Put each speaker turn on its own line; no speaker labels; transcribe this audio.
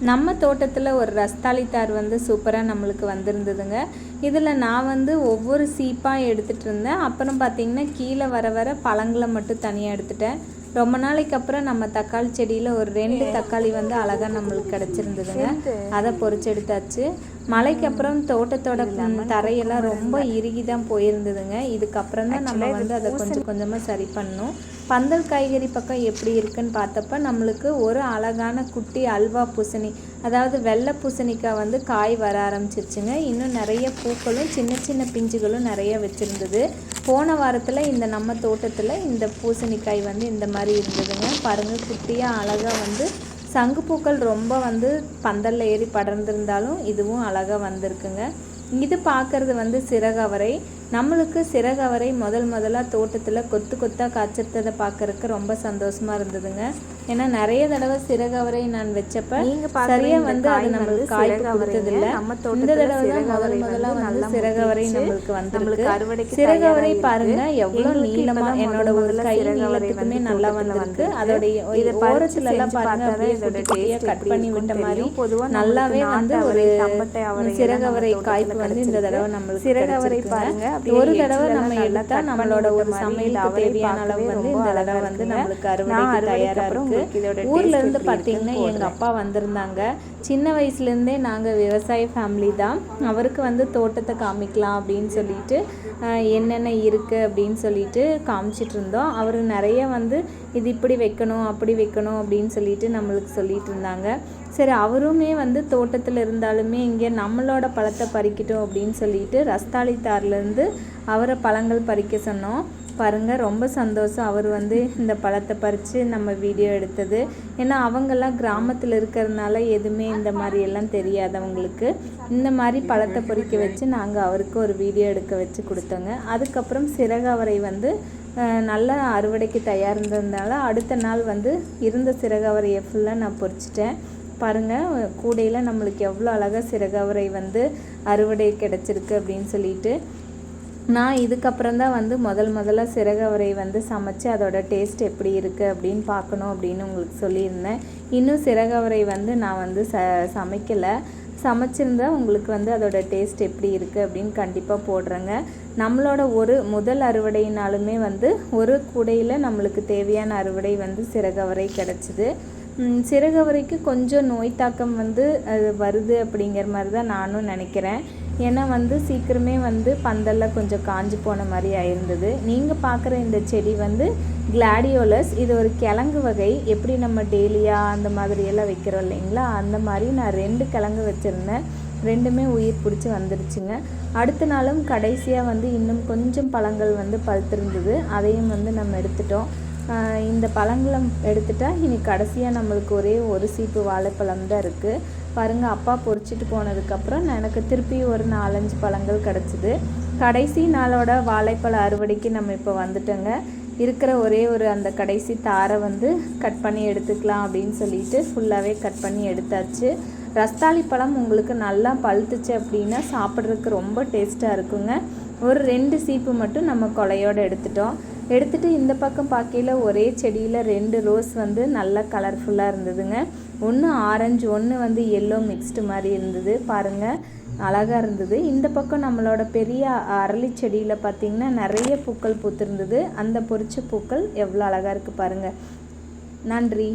நம்ம தோட்டத்தில் ஒரு ரஸ்தாளி தார் வந்து சூப்பராக நம்மளுக்கு வந்திருந்ததுங்க. இதில் நான் வந்து ஒவ்வொரு சீப்பாக எடுத்துகிட்டு இருந்தேன். அப்புறம் பார்த்தீங்கன்னா கீழே வர வர பழங்களை மட்டும் தனியாக எடுத்துட்டேன். ரொம்ப நாளைக்கு அப்புறம் நம்ம தக்காளி செடியில் ஒரு ரெண்டு தக்காளி வந்து அழகாக நம்மளுக்கு கிடச்சிருந்ததுங்க. அதை பொறிச்சு எடுத்தாச்சு. மழைக்கு அப்புறம் தோட்டத்தோட தரையெல்லாம் ரொம்ப இறுகி தான் போயிருந்ததுங்க. இதுக்கப்புறம் தான் நம்ம வந்து அதை கொஞ்சம் கொஞ்சமாக சரி பண்ணணும். பந்தல் காய்கறி பக்கம் எப்படி இருக்குன்னு பார்த்தப்ப நம்மளுக்கு ஒரு அழகான குட்டி அல்வா பூசணி அதாவது வெள்ளை பூசணிக்காய் வந்து காய் வர ஆரம்பிச்சிருச்சுங்க. இன்னும் நிறைய பூக்களும் சின்ன சின்ன பிஞ்சுகளும் நிறைய வச்சுருந்தது. போன வாரத்தில் இந்த நம்ம தோட்டத்தில் இந்த பூசணிக்காய் வந்து இந்த மாதிரி இருந்ததுங்க. பாருங்கள் குட்டியாக அழகாக வந்து சங்குப்பூக்கள் ரொம்ப வந்து பந்தலில் ஏறி படர்ந்திருந்தாலும் இதுவும் அழகாக வந்திருக்குங்க. இது பார்க்கறது வந்து சிறகவரை. நம்மளுக்கு சிறகவரை முதல் முதலாக தோட்டத்தில் கொத்து கொத்தாக காய்ச்சிருந்ததை பார்க்கறதுக்கு ரொம்ப சந்தோஷமா இருந்ததுங்க. ஏன்னா நிறைய தடவை சிறகவரை நான் வச்சப்ப சரியா வந்து அது நம்மளுக்கு காய்ப்பு கொடுத்ததில்ல. இந்த தடவை தான் முதல் முதலா வந்து சிறகவரை நம்மளுக்கு வந்திருக்கு. சிறகவரை பாருங்க எவ்வளவு நீளமா என்னோட ஒரு கை நீளத்துக்குமே நல்லா வந்திருக்கு. அதோடைய ஓரத்துல எல்லாம் பாருங்க அப்படியே குட்டி குட்டியா கட் பண்ணி விட்ட மாதிரி நல்லாவே வந்து ஒரு சிறகவரை காய்ப்பு வந்து இந்த தடவை நம்மளுக்கு சிறகவரை பாருங்க. ஒரு தடவை நம்ம எடுத்தா நம்மளோட ஒரு சமையலுக்கு தேவையான அளவு வந்து இந்த தடவை வந்து நம்மளுக்கு அறுவடைக்கு தயாரா இருக்கு. ஊர்ல இருந்து பார்த்தீங்கன்னா எங்க அப்பா வந்திருந்தாங்க. சின்ன வயசுல இருந்தே நாங்க விவசாய ஃபேமிலி தான். அவருக்கு வந்து தோட்டத்தை காமிக்கலாம் அப்படின்னு சொல்லிட்டு என்னென்ன இருக்கு அப்படின்னு சொல்லிட்டு காமிச்சிட்டு இருந்தோம். அவர் நிறைய வந்து இது இப்படி வைக்கணும் அப்படி வைக்கணும் அப்படின்னு சொல்லிட்டு நம்மளுக்கு சொல்லிட்டு இருந்தாங்க. சரி அவருமே வந்து தோட்டத்தில் இருந்தாலுமே இங்கே நம்மளோட பழத்தை பறிக்கட்டும் அப்படின்னு சொல்லிட்டு ரஸ்தாளி தார்லேருந்து அவரை பழங்கள் பறிக்க சொன்னோம். பாருங்க ரொம்ப சந்தோஷம். அவர் வந்து இந்த பழத்தை பறித்து நம்ம வீடியோ எடுத்தது. ஏன்னா அவங்கெல்லாம் கிராமத்தில் இருக்கிறதுனால எதுவுமே இந்த மாதிரி எல்லாம் தெரியாதவங்களுக்கு இந்த மாதிரி பழத்தை பொறிக்க வச்சு நாங்கள் அவருக்கு ஒரு வீடியோ எடுக்க வச்சு கொடுத்தோங்க. அதுக்கப்புறம் சிறகவரை வந்து நல்லா அறுவடைக்கு தயார் இருந்ததுனால அடுத்த நாள் வந்து இருந்த சிறகவரையை ஃபுல்லாக நான் பொறிச்சிட்டேன். பாருங்கள் கூடையில் நம்மளுக்கு எவ்வளோ அழகாக சிறகவரை வந்து அறுவடை கிடச்சிருக்கு அப்படின்னு சொல்லிட்டு. நான் இதுக்கப்புறம் தான் வந்து முதல் முதல்ல சிறகவரை வந்து சமைச்சு அதோட டேஸ்ட் எப்படி இருக்குது அப்படின்னு பார்க்கணும் அப்படின்னு உங்களுக்கு சொல்லியிருந்தேன். இன்னும் சிறகவரை வந்து நான் வந்து ச சமைக்கலை. சமைச்சிருந்தா உங்களுக்கு வந்து அதோட டேஸ்ட் எப்படி இருக்குது அப்படின்னு கண்டிப்பாக போடுறேங்க. நம்மளோட ஒரு முதல் அறுவடைனாலுமே வந்து ஒரு கூடையில் நம்மளுக்கு தேவையான அறுவடை வந்து சிறகவரை கிடச்சிது. சிறகவரைக்கு கொஞ்சம் நோய் தாக்கம் வந்து அது வருது அப்படிங்கிற மாதிரி தான் நானும் நினைக்கிறேன். ஏன்னா வந்து சீக்கிரமே வந்து பந்தலில் கொஞ்சம் காஞ்சு போன மாதிரி ஆயிருந்தது. நீங்கள் பார்க்குற இந்த செடி வந்து கிளாடியோலஸ். இது ஒரு கிழங்கு வகை. எப்படி நம்ம டெய்லியாக அந்த மாதிரியெல்லாம் வைக்கிறோம் இல்லைங்களா? அந்த மாதிரி நான் ரெண்டு கிழங்கு வச்சுருந்தேன். ரெண்டுமே உயிர் பிடிச்சி வந்துடுச்சுங்க அடுத்த நாளும் கடைசியாக வந்து இன்னும் கொஞ்சம் பழங்கள் வந்து பழுத்திருந்தது. அதையும் வந்து நம்ம எடுத்துட்டோம். இந்த பழங்களை எடுத்துட்டால் இனி கடைசியாக நம்மளுக்கு ஒரே ஒரு சீப்பு வாழைப்பழம் தான் இருக்குது பாருங்கள் அப்பா பொறிச்சிட்டு போனதுக்கப்புறம் எனக்கு திருப்பி ஒரு நாலஞ்சு பழங்கள் கிடச்சிது. கடைசி நாளோட வாழைப்பழ அறுவடைக்கு நம்ம இப்போ வந்துட்டோங்க. இருக்கிற ஒரே ஒரு அந்த கடைசி தாரை வந்து கட் பண்ணி எடுத்துக்கலாம் அப்படின்னு சொல்லிட்டு ஃபுல்லாகவே கட் பண்ணி எடுத்தாச்சு. ரஸ்தாளி பழம் உங்களுக்கு நல்லா பழுத்துச்சு அப்படின்னா சாப்பிட்றதுக்கு ரொம்ப டேஸ்ட்டாக இருக்குங்க. ஒரு ரெண்டு சீப்பு மட்டும் நம்ம கொலையோடு எடுத்துட்டோம். எடுத்துகிட்டு இந்த பக்கம் பார்க்கையில ஒரே செடியில் ரெண்டு ரோஸ் வந்து நல்லா கலர்ஃபுல்லாக இருந்ததுங்க. ஒன்று ஆரஞ்சு ஒன்று வந்து எல்லோ மிக்ஸ்டு மாதிரி இருந்தது. பாருங்கள் அழகாக இருந்தது. இந்த பக்கம் நம்மளோட பெரிய அரளி செடியில் பார்த்திங்கன்னா நிறைய பூக்கள் பூத்திருந்தது. அந்த பொறிச்ச பூக்கள் எவ்வளோ அழகாக இருக்குது பாருங்கள் நன்றி.